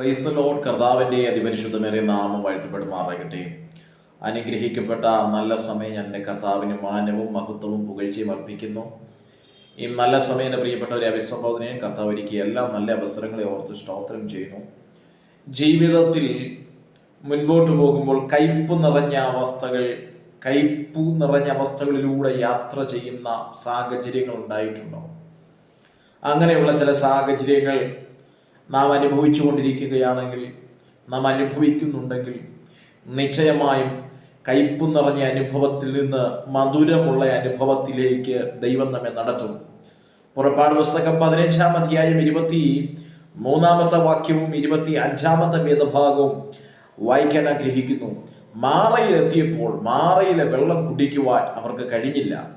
Price load കർത്താവിന്റെ അതിപരിശുദ്ധമേറിയ നാമം വാഴ്ത്തപ്പെടുമാറാകട്ടെ അനുഗ്രഹിക്കപ്പെട്ട നല്ല സമയം എന്റെ കർത്താവിന് മാനവും മഹത്വവും പുകഴ്ചയും അർപ്പിക്കുന്നു. ഈ നല്ല സമയം എന്റെ പ്രിയപ്പെട്ട ഒരു അഭിസംബോധനയും കർത്താവ് ഒരുക്കി എല്ലാ നല്ല അവസരങ്ങളെ ഓർത്ത് സ്തോത്രം ചെയ്യുന്നു. ജീവിതത്തിൽ മുൻപോട്ട് പോകുമ്പോൾ കയ്പ് നിറഞ്ഞ അവസ്ഥകൾ കയ്പ് നിറഞ്ഞ അവസ്ഥകളിലൂടെ യാത്ര ചെയ്യുന്ന സാഹചര്യങ്ങൾ ഉണ്ടായിട്ടുണ്ടോ അങ്ങനെയുള്ള ചില സാഹചര്യങ്ങൾ നാം അനുഭവിച്ചു കൊണ്ടിരിക്കുകയാണെങ്കിൽ നാം അനുഭവിക്കുന്നുണ്ടെങ്കിൽ നിശ്ചയമായും കയ്പു നിറഞ്ഞ അനുഭവത്തിൽ നിന്ന് മധുരമുള്ള അനുഭവത്തിലേക്ക് ദൈവം നമ്മെ നടത്തും. പുറപ്പാട് പുസ്തകം പതിനഞ്ചാം അധ്യായം ഇരുപത്തി മൂന്നാമത്തെ വാക്യവും ഇരുപത്തി അഞ്ചാമത്തെ വേദഭാഗവും വായിക്കാൻ ആഗ്രഹിക്കുന്നു. മാറയിലെത്തിയപ്പോൾ മാറയിലെ വെള്ളം കുടിക്കുവാൻ അവർക്ക് കഴിഞ്ഞില്ല.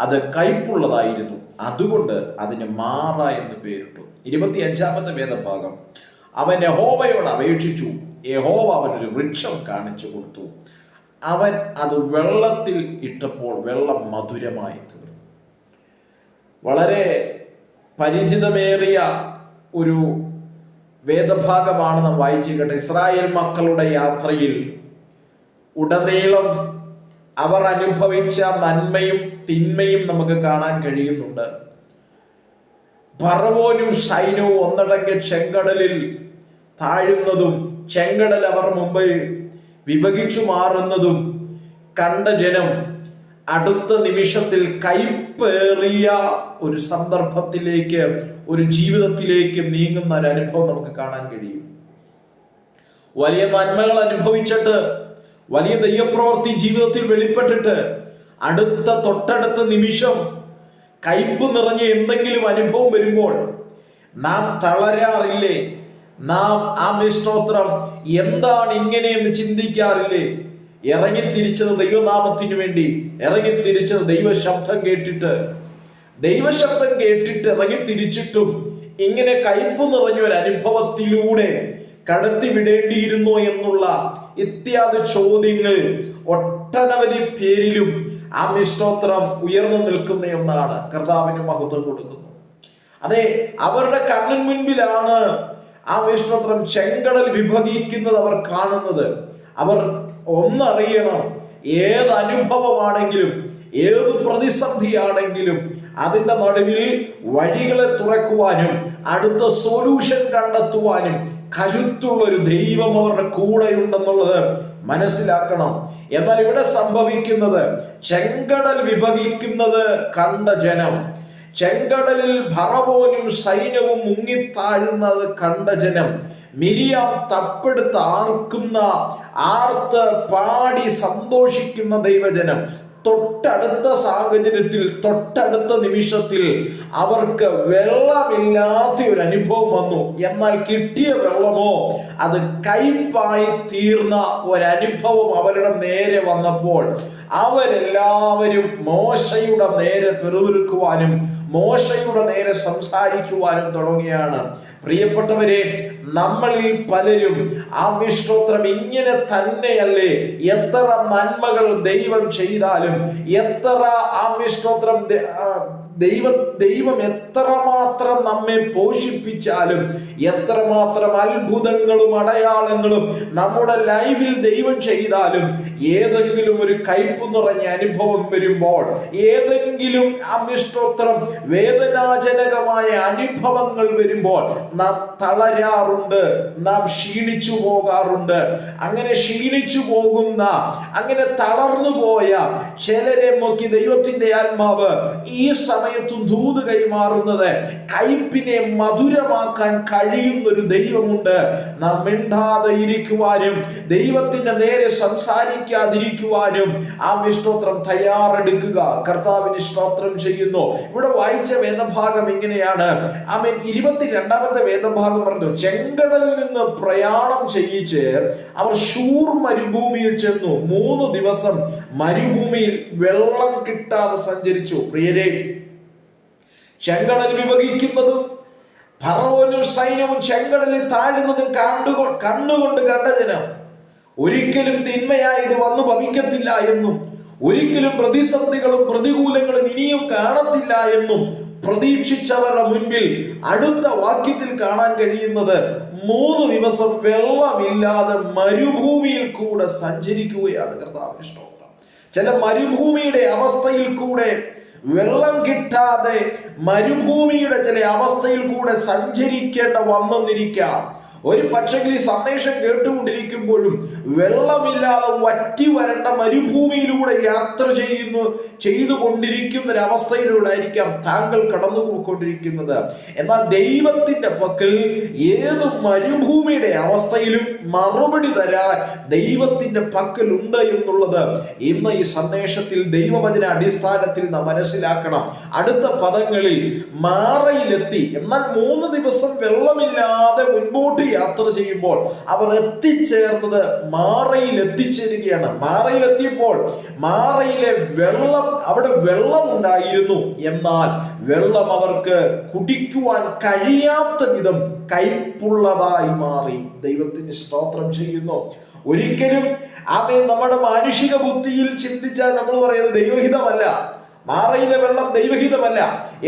അത് കയ്പുള്ളതായിരുന്നു. അതുകൊണ്ട് അതിന് മാറ എന്ന് പേരിട്ടു. ഇരുപത്തി അഞ്ചാമത്തെ വേദഭാഗം. അവൻ യഹോവയോട് അപേക്ഷിച്ചു. യഹോവ അവനൊരു വൃക്ഷം കാണിച്ചു കൊടുത്തു. അവൻ അത് വെള്ളത്തിൽ ഇട്ടപ്പോൾ വെള്ളം മധുരമായി തീർന്നു. വളരെ പരിചിതമേറിയ ഒരു വേദഭാഗമാണ് നാം വായിച്ചു ഇസ്രായേൽ മക്കളുടെ യാത്രയിൽ ഉടനീളം അവർ അനുഭവിച്ച നന്മയും തിന്മയും നമുക്ക് കാണാൻ കഴിയുന്നുണ്ട്. പറവോനും സൈന്യവും ഒന്നടങ്ക ചെങ്കടലിൽ താഴുന്നതും ചെങ്കടൽ അവർ മുമ്പ് വിഭജിച്ചു മാറുന്നതും കണ്ട ജനം അടുത്ത നിമിഷത്തിൽ കൈപ്പേറിയ ഒരു സന്ദർഭത്തിലേക്ക് ഒരു ജീവിതത്തിലേക്ക് നീങ്ങുന്ന ഒരു അനുഭവം നമുക്ക് കാണാൻ കഴിയും. വലിയ നന്മകൾ അനുഭവിച്ചിട്ട് വലിയ ദൈവപ്രവൃത്തി ജീവിതത്തിൽ വെളിപ്പെട്ടിട്ട് അടുത്ത തൊട്ടടുത്ത നിമിഷം കയ്പ് നിറഞ്ഞ എന്തെങ്കിലും അനുഭവം വരുമ്പോൾ നാം തളരാറില്ലേ? നാം ആ മിശ്രോത്രം എന്താണ് ഇങ്ങനെയെന്ന് ചിന്തിക്കാറില്ലേ? ഇറങ്ങിത്തിരിച്ചത് ദൈവനാമത്തിനു വേണ്ടി ഇറങ്ങിത്തിരിച്ചത് ദൈവശബ്ദം കേട്ടിട്ട്. ദൈവശബ്ദം കേട്ടിട്ട് ഇറങ്ങിത്തിരിച്ചിട്ടും ഇങ്ങനെ കയ്പ് നിറഞ്ഞ ഒരു അനുഭവത്തിലൂടെ കടത്തി വിടേണ്ടിയിരുന്നോ എന്നുള്ള ഇത്യാദി ചോദ്യങ്ങൾ ഒട്ടനവധി പേരിലും ആ മിഷ്ടോത്രം ഉയർന്നു നിൽക്കുന്ന ഒന്നാണ്. കർത്താവിന് മഹത്വം കൊടുക്കുന്നു. അതെ അവരുടെ കണ്ണിൻ മുൻപിലാണ് ആ സ്തോത്രം ചെങ്കടൽ വിഭജിക്കുന്നത് അവർ കാണുന്നത്. അവർ ഒന്നറിയണം ഏത് അനുഭവമാണെങ്കിലും ഏത് പ്രതിസന്ധിയാണെങ്കിലും അതിന്റെ നടുവിൽ വഴികളെ തുറക്കുവാനും അടുത്ത സൊല്യൂഷൻ കണ്ടെത്തുവാനും കരുത്തുള്ള ഒരു ദൈവം അവരുടെ കൂടെയുണ്ടെന്നുള്ളത് മനസ്സിലാക്കണം. എന്നാൽ ഇവിടെ സംഭവിക്കുന്നത് ചെങ്കടൽ വിഭജിക്കുന്നത് കണ്ട ജനം. ചെങ്കടലിൽ ഭറവോനും സൈന്യവും മുങ്ങിത്താഴുന്നത് കണ്ട ജനം. മിരിയാം തപ്പെടുത്ത് ആർക്കുന്ന ആർത്ത് പാടി സന്തോഷിക്കുന്ന ദൈവജനം. തൊട്ടടുത്ത സാഹചര്യത്തിൽ തൊട്ടടുത്ത നിമിഷത്തിൽ അവർക്ക് വെള്ളമില്ലാത്ത ഒരു അനുഭവം വന്നു. എന്നാൽ കിട്ടിയ വെള്ളമോ അത് കയ്പായി തീർന്ന ഒരനുഭവം അവരുടെ നേരെ വന്നപ്പോൾ അവരെല്ലാവരും മോശയുടെ നേരെ പെറുവിറുക്കുവാനും മോശയുടെ നേരെ സംസാരിക്കുവാനും തുടങ്ങിയാണ്. പ്രിയപ്പെട്ടവരെ നമ്മളിൽ പലരും ആ വിഷ്ണോത്രം ഇങ്ങനെ തന്നെയല്ലേ? എത്ര നന്മകൾ ദൈവം ചെയ്താലും എത്ര ആ മിശ്രോത്രം ദൈവ ദൈവം എത്രമാത്രം നമ്മെ പോഷിപ്പിച്ചാലും എത്രമാത്രം അത്ഭുതങ്ങളും അടയാളങ്ങളും നമ്മുടെ ലൈഫിൽ ദൈവം ചെയ്താലും ഏതെങ്കിലും ഒരു കയ്പ് നിറഞ്ഞ അനുഭവം വരുമ്പോൾ ഏതെങ്കിലും അമിഷ്ടോത്രം വേദനാജനകമായ അനുഭവങ്ങൾ വരുമ്പോൾ നാം തളരാറുണ്ട് നാം ക്ഷീണിച്ചു പോകാറുണ്ട്. അങ്ങനെ ക്ഷീണിച്ചു പോകുന്ന അങ്ങനെ തളർന്നു പോയ ചിലരെ നോക്കി ദൈവത്തിന്റെ ആത്മാവ് ഈ സമയത്തും ദൂത് കൈമാറുന്നത്. കയ്പിനെ മധുരമാക്കാൻ കഴിയുന്ന ഒരു ദൈവമുണ്ട്. നാം മിണ്ടാതെ ഇരിക്കുവാനും ദൈവത്തിന്റെ നേരെ സംസാരിക്കാതിരിക്കുവാനും ആ സ്തോത്രം തയ്യാറെടുക്കുക. കർത്താവിന് സ്തോത്രം ചെയ്യുന്നു. ഇവിടെ വായിച്ച വേദഭാഗം ഇങ്ങനെയാണ്. ആമേൻ. ഇരുപത്തിരണ്ടാമത്തെ വേദഭാഗം പറഞ്ഞു ചെങ്കടലിൽ നിന്ന് പ്രയാണം ചെയ്യിച്ച് അവർ ഷൂർ മരുഭൂമിയിൽ ചെന്നു. മൂന്ന് ദിവസം മരുഭൂമിയിൽ വെള്ളം കിട്ടാതെ സഞ്ചരിച്ചു. പ്രിയരെ ചെങ്കടൽ വിഭജിക്കുന്നതും ഫറവോനും സൈന്യവും ചെങ്കടലിൽ താഴുന്നതും കണ്ടുകൊ കണ്ണുകൊണ്ട് കണ്ട ജനം ഒരിക്കലും തിന്മയായി ഇത് വന്നു ഭവിക്കത്തില്ല എന്നും ഒരിക്കലും പ്രതിസന്ധികളും പ്രതികൂലങ്ങളും ഇനിയും കാണത്തില്ല എന്നും പ്രതീക്ഷിച്ചവരുടെ മുൻപിൽ അടുത്ത വാക്യത്തിൽ കാണാൻ കഴിയുന്നത് മൂന്ന് ദിവസം വെള്ളമില്ലാതെ മരുഭൂമിയിൽ കൂടെ സഞ്ചരിക്കുകയാണ് കർത്താവ് ചില മരുഭൂമിയുടെ അവസ്ഥയിൽ കൂടെ വെള്ളം കിട്ടാതെ മരുഭൂമിയുടെ ചില അവസ്ഥയിൽ കൂടെ സഞ്ചരിക്കേണ്ട വന്നെന്നിരിക്കാം ഒരു പക്ഷെങ്കിൽ ഈ സന്ദേശം കേട്ടുകൊണ്ടിരിക്കുമ്പോഴും വെള്ളമില്ലാതെ വറ്റി വരേണ്ട മരുഭൂമിയിലൂടെ യാത്ര ചെയ്യുന്നു ചെയ്തുകൊണ്ടിരിക്കുന്ന കൊണ്ടിരിക്കുന്ന അവസ്ഥയിലൂടെ ആയിരിക്കാം താങ്കൾ കടന്നു പോയിക്കൊണ്ടിരിക്കുന്നത് എന്നാൽ ദൈവത്തിന്റെ പക്കൽ ഏത് മരുഭൂമിയുടെ അവസ്ഥയിലും മറുപടി തരാൻ ദൈവത്തിന്റെ പക്കൽ ഉണ്ട് എന്നുള്ളത് ഇന്ന് ഈ സന്ദേശത്തിൽ ദൈവവചന അടിസ്ഥാനത്തിൽ നാം മനസ്സിലാക്കണം. അടുത്ത പദങ്ങളിൽ മാറയിലെത്തി. എന്നാൽ മൂന്ന് ദിവസം വെള്ളമില്ലാതെ മുൻപോട്ട് യാത്ര ചെയ്യുമ്പോൾ അവർ എത്തിച്ചേർന്നത് മാറയിൽ എത്തിച്ചേരുകയാണ്. മാറയിൽ എത്തിയപ്പോൾ മാറയിലെ വെള്ളം അവിടെ വെള്ളം ഉണ്ടായിരുന്നു എന്നാൽ വെള്ളം അവർക്ക് കുടിക്കുവാൻ കഴിയാത്ത വിധം കൈപ്പുള്ളതായി മാറി. ദൈവത്തിന് സ്തോത്രം ചെയ്യുന്നു. ഒരിക്കലും ആമേ നമ്മുടെ മാനുഷിക ബുദ്ധിയിൽ ചിന്തിച്ചാൽ നമ്മൾ പറയുന്നത് ദൈവഹിതമല്ല. മാറയിലെ വെള്ളം ദൈവഹിതമല്ല.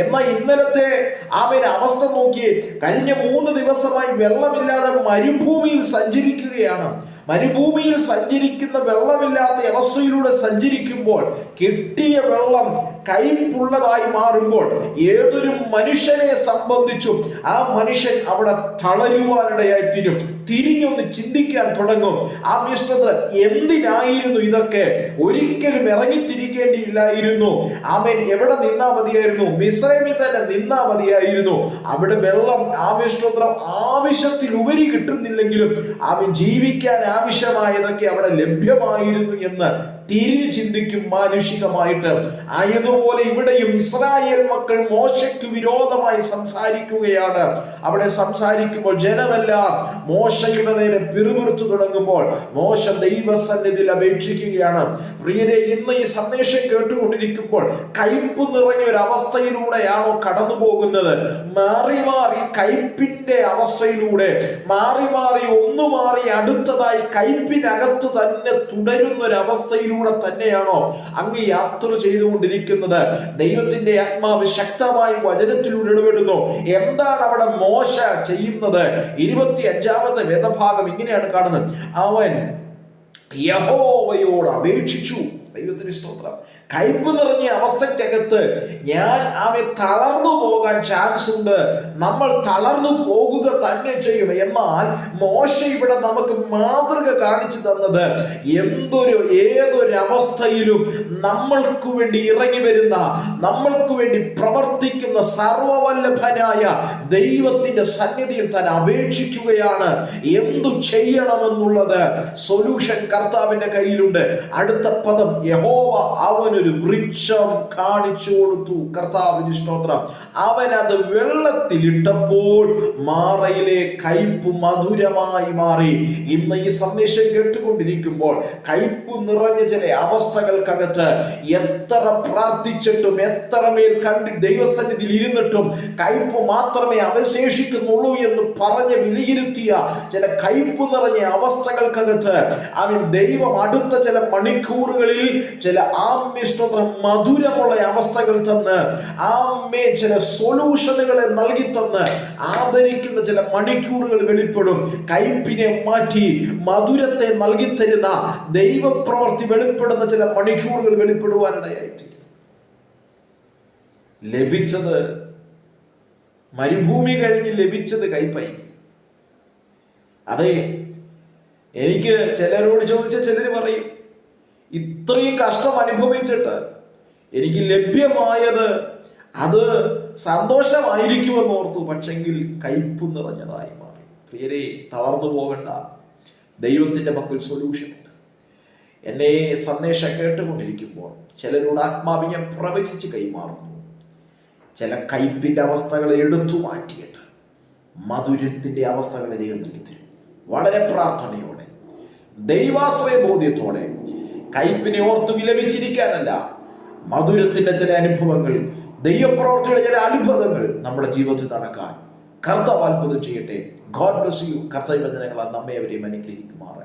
എന്നാൽ ഇന്നലത്തെ ആമേൻ അവസ്ഥ നോക്കി കഴിഞ്ഞ മൂന്ന് ദിവസമായി വെള്ളമില്ലാതെ മരുഭൂമിയിൽ സഞ്ചരിക്കുകയാണ്. മരുഭൂമിയിൽ സഞ്ചരിക്കുന്ന വെള്ളമില്ലാത്ത അവസ്ഥയിലൂടെ സഞ്ചരിക്കുമ്പോൾ കിട്ടിയ വെള്ളം കൈപ്പുള്ളതായി മാറുമ്പോൾ ഏതൊരു മനുഷ്യനെ സംബന്ധിച്ചും ആ മനുഷ്യൻ അവിടെ തളരുവാനിടയായി തീരും. തിരിഞ്ഞൊന്ന് ചിന്തിക്കാൻ തുടങ്ങും. ആ മിസ്റ്റർ എന്തിനായിരുന്നു ഇതൊക്കെ? ഒരിക്കലും ഇറങ്ങിത്തിരിക്കേണ്ടിയില്ലായിരുന്നു. ആമേൻ എവിടെ നിന്നാ മതിയായിരുന്നു? മിശ്രമിൽ തന്നെ നിന്നാ മതിയായിരുന്നു. അവിടെ വെള്ളം ആ മിശ്രത്രം ആവശ്യത്തിലുപരി കിട്ടുന്നില്ലെങ്കിലും ആമൻ ജീവിക്കാൻ ആവശ്യമായതൊക്കെ അവിടെ ലഭ്യമായിരുന്നു എന്ന് തിരി ചിന്തിക്കും മാനുഷികമായിട്ട്. ആയതുപോലെ ഇവിടെയും ഇസ്രായേൽ മക്കൾ മോശയ്ക്ക് വിരോധമായി സംസാരിക്കുകയാണ്. അവിടെ സംസാരിക്കുമ്പോൾ ജനമെല്ലാം മോശയുടെ നേരെ പിറുപിറുത്തു തുടങ്ങുമ്പോൾ മോശ ദൈവസന്നിധിയിൽ അപേക്ഷിക്കുകയാണ്. പ്രിയരെ ഇന്ന് ഈ സന്ദേശം കേട്ടുകൊണ്ടിരിക്കുമ്പോൾ കയ്പ് നിറഞ്ഞ ഒരു അവസ്ഥയിലൂടെയാണോ കടന്നു പോകുന്നത് മാറി മാറി കയ്പിന്റെ അവസ്ഥയിലൂടെ മാറി മാറി ഒന്നു മാറി അടുത്തതായി കയ്പിനകത്ത് തന്നെ തുടരുന്ന ഒരു അവസ്ഥയിലൂടെ തന്നെയാണോ അങ്ങ് യാത്ര ചെയ്തുകൊണ്ടിരിക്കുന്നത്? ദൈവത്തിന്റെ ആത്മാവ് ശക്തമായി വചനത്തിലൂടെ ഇടപെടുന്നു. എന്താണ് അവിടെ മോശ ചെയ്യുന്നത്? ഇരുപത്തി അഞ്ചാമത്തെ വേദഭാഗം ഇങ്ങനെയാണ് കാണുന്നത്. അവൻ യഹോവയോട് അപേക്ഷിച്ചു. ദൈവത്തിന് സ്തോത്രം. കയ്പ് നിറഞ്ഞ അവസ്ഥയ്ക്കകത്ത് ഞാൻ അവൻ തളർന്നു പോകാൻ ചാൻസ് ഉണ്ട്. നമ്മൾ തളർന്നു പോകുക തന്നെ ചെയ്യും. എന്നാൽ മോശ ഇവിടെ നമുക്ക് മാതൃക കാണിച്ചു തന്നത് എന്തൊരു ഏതൊരു അവസ്ഥയിലും നമ്മൾക്ക് വേണ്ടി ഇറങ്ങി വരുന്ന നമ്മൾക്ക് വേണ്ടി പ്രവർത്തിക്കുന്ന സർവവല്ലഭനായ ദൈവത്തിന്റെ സന്നിധിയിൽ താൻ അപേക്ഷിക്കുകയാണ്. എന്തു ചെയ്യണമെന്നുള്ളത് സൊല്യൂഷൻ കർത്താവിന്റെ കയ്യിലുണ്ട്. അടുത്ത പദം യഹോവ അവനൊരു വൃക്ഷം കാണിച്ചു കൊടുത്തു. കർത്താവിന് സ്തോത്രം. അവൻ അത് വെള്ളത്തിലിട്ടപ്പോൾ മാറയിലെ കയ്പ് മധുരമായി മാറി. ഇന്ന് ഈ സന്ദേശം കേട്ടുകൊണ്ടിരിക്കുമ്പോൾ കയ്പ് നിറഞ്ഞ ചില അവസ്ഥകൾക്കകത്ത് എത്ര പ്രാർത്ഥിച്ചിട്ടും എത്ര മേൽ കണ്ടി ദൈവസന്നിധിയിൽ ഇരുന്നിട്ടും കയ്പ് മാത്രമേ അവശേഷിക്കുന്നുള്ളൂ എന്ന് പറഞ്ഞ് വിലയിരുത്തിയ ചില കയ്പ് നിറഞ്ഞ അവസ്ഥകൾക്കകത്ത് അവൻ ദൈവം അടുത്ത ചില മണിക്കൂറുകളിൽ ചില ആമ്യസ്തോത്രം മധുരമുള്ള അവസ്ഥകൾ തന്ന് ആമ്മേ ചില സൊല്യൂഷനുകളെ നൽകി തന്ന് ആദരിക്കുന്ന ചില മണിക്കൂറുകൾ വെളിപ്പെടും. കയ്പിനെ മാറ്റി മധുരത്തെ നൽകിത്തരുന്ന ദൈവപ്രവർത്തി വെളിപ്പെടുന്ന ചില മണിക്കൂറുകൾ വെളിപ്പെടുവാനിടയായിട്ട് ലഭിച്ചത് മരുഭൂമി കഴിഞ്ഞ് ലഭിച്ചത് കൈപ്പായി അതെ എനിക്ക് ചിലരോട് ചോദിച്ച ചിലർ പറയും ഇത്രയും കഷ്ടം അനുഭവിച്ചിട്ട് എനിക്ക് ലഭ്യമായത് അത് സന്തോഷമായിരിക്കുമെന്ന് ഓർത്തു പക്ഷെങ്കിൽ കയ്പ് നിറഞ്ഞതായി മാറി. പ്രിയരെ തളർന്നു പോകണ്ട. ദൈവത്തിന്റെ പക്കൽ സൊല്യൂഷൻ ഉണ്ട്. എന്നെ സന്ദേശം കേട്ടുകൊണ്ടിരിക്കുമ്പോൾ ചിലരോട് ആത്മാവിനെ പ്രവചിച്ച് കൈമാറുന്നു. ചില കയ്പിന്റെ അവസ്ഥകളെ എടുത്തു മാറ്റിയിട്ട് മധുരത്തിന്റെ അവസ്ഥകളെ ദൈവം നൽകി തരും വളരെ പ്രാർത്ഥനയോടെ ദൈവാശ്രയ ബോധ്യത്തോടെ കയ്പിനെ ഓർത്ത് വിലപിച്ചിരിക്കാനല്ല. മധുരത്തിന്റെ ചില അനുഭവങ്ങൾ ദൈവപ്രവർത്തിയുടെ ചില അത്ഭുതങ്ങൾ നമ്മുടെ ജീവിതത്തിൽ നടക്കാൻ കർത്താവ് അത്ഭുതം ചെയ്യട്ടെ. ഗോഡ് ബ്ലസ് യു കർത്തവ്യ നമ്മെ അവരെയും അനുഗ്രഹിക്കുമാറാകട്ടെ.